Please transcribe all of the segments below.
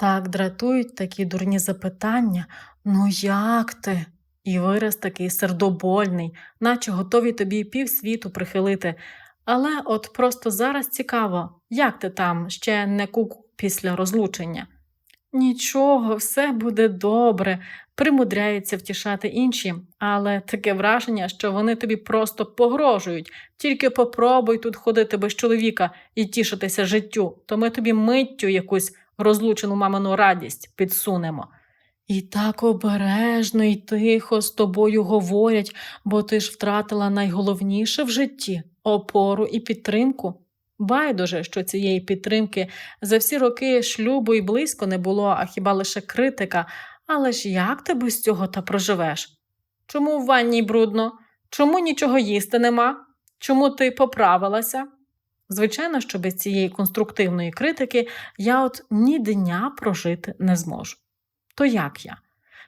Так дратують такі дурні запитання. Ну як ти? І вираз такий сердобольний, наче готові тобі півсвіту прихилити. Але от просто зараз цікаво, як ти там ще не куку після розлучення? Нічого, все буде добре, примудряються втішати інші, але таке враження, що вони тобі просто погрожують. Тільки попробуй тут ходити без чоловіка і тішитися життю, то ми тобі миттю якусь розлучену мамину радість підсунемо. І так обережно і тихо з тобою говорять, бо ти ж втратила найголовніше в житті опору і підтримку. Байдуже, що цієї підтримки за всі роки шлюбу і близько не було, а хіба лише критика. Але ж як ти без цього та проживеш? Чому в ванній брудно? Чому нічого їсти нема? Чому ти поправилася? Звичайно, що без цієї конструктивної критики я от ні дня прожити не зможу. То як я?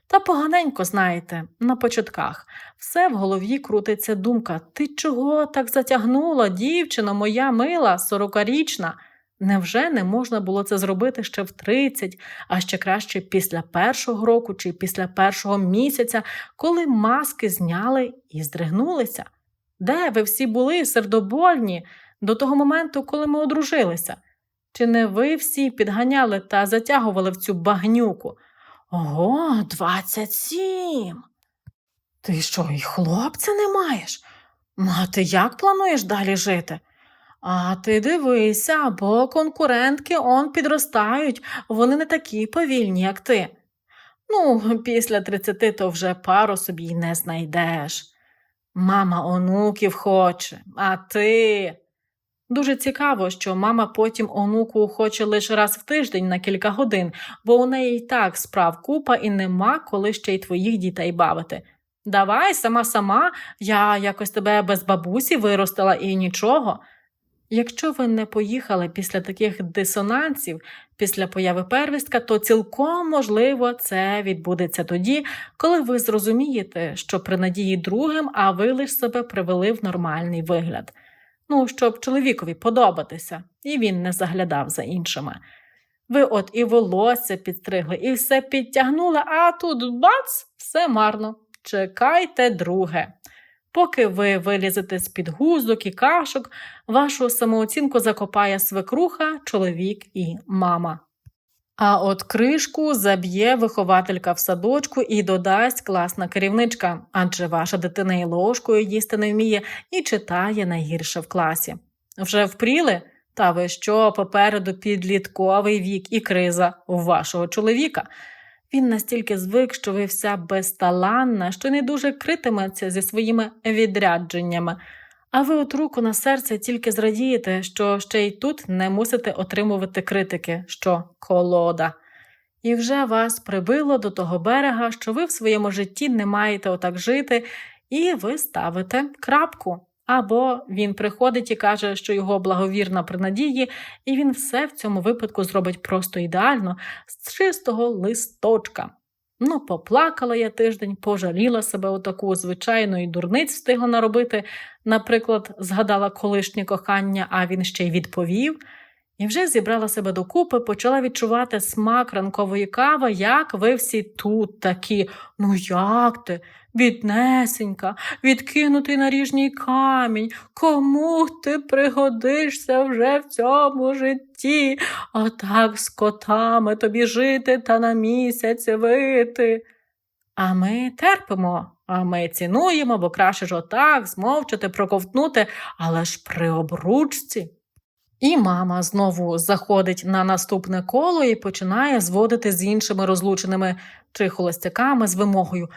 Та поганенько, знаєте, на початках. Все в голові крутиться думка: ти чого так затягнула, дівчина моя мила, сорокарічна? Невже не можна було це зробити ще в 30, а ще краще після першого року чи після першого місяця, коли маски зняли і здригнулися? Де ви всі були сердобольні до того моменту, коли ми одружилися? Чи не ви всі підганяли та затягували в цю багнюку? Ого, двадцять сім. Ти що, і хлопця не маєш? А ти як плануєш далі жити? А ти дивися, бо конкурентки он підростають, вони не такі повільні, як ти. Ну, після тридцяти то вже пару собі не знайдеш. Мама онуків хоче, а ти. Дуже цікаво, що мама потім онуку хоче лише раз в тиждень на кілька годин, бо у неї й так справ купа і нема коли ще й твоїх дітей бавити. Давай, сама сама, я якось тебе без бабусі виростила і нічого. Якщо ви не поїхали після таких дисонансів, після появи первістка, то цілком можливо це відбудеться тоді, коли ви зрозумієте, що при надії другим, а ви лише себе привели в нормальний вигляд. Ну, щоб чоловікові подобатися, і він не заглядав за іншими. Ви от і волосся підстригли, і все підтягнули, а тут бац, все марно. Чекайте друге. Поки ви вилізете з під гузок і кашок, вашу самооцінку закопає свекруха, чоловік і мама. А от кришку заб'є вихователька в садочку і додасть класна керівничка, адже ваша дитина і ложкою їсти не вміє і читає найгірше в класі. Вже впріли? Та ви що попереду підлітковий вік і криза у вашого чоловіка. Він настільки звик, що ви вся безталанна, що не дуже критиметься зі своїми відрядженнями, а ви от руку на серце тільки зрадієте, що ще й тут не мусите отримувати критики, що колода. І вже вас прибило до того берега, що ви в своєму житті не маєте отак жити, і ви ставите крапку. Або він приходить і каже, що його благовірна при надії, і він все в цьому випадку зробить просто ідеально, з чистого листочка. Ну, поплакала я тиждень, пожаліла себе отаку звичайну і дурниць встигла наробити. Наприклад, згадала колишнє кохання, а він ще й відповів. І вже зібрала себе докупи, почала відчувати смак ранкової кави, як ви всі тут такі. Ну як ти? Біднесенька, відкинутий наріжній камінь. Кому ти пригодишся вже в цьому житті? Отак з котами тобі жити та на місяць вити. А ми терпимо, а ми цінуємо, бо краще ж отак змовчати, проковтнути, але ж при обручці. І мама знову заходить на наступне коло і починає зводити з іншими розлученими чи холостяками з вимогою.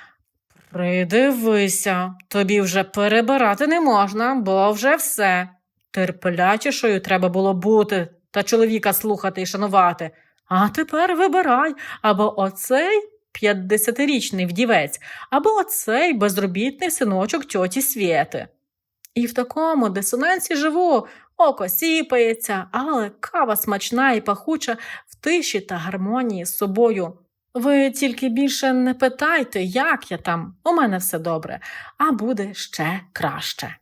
Придивися, тобі вже перебирати не можна, бо вже все. Терплячішою треба було бути та чоловіка слухати і шанувати. А тепер вибирай або оцей п'ятдесятирічний вдівець, або оцей безробітний синочок тьоті Свєти. І в такому дисонансі живу, око сіпається, але кава смачна і пахуча в тиші та гармонії з собою. Ви тільки більше не питайте, як я там, у мене все добре, а буде ще краще.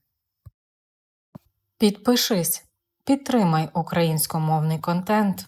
Підпишись, підтримай українськомовний контент.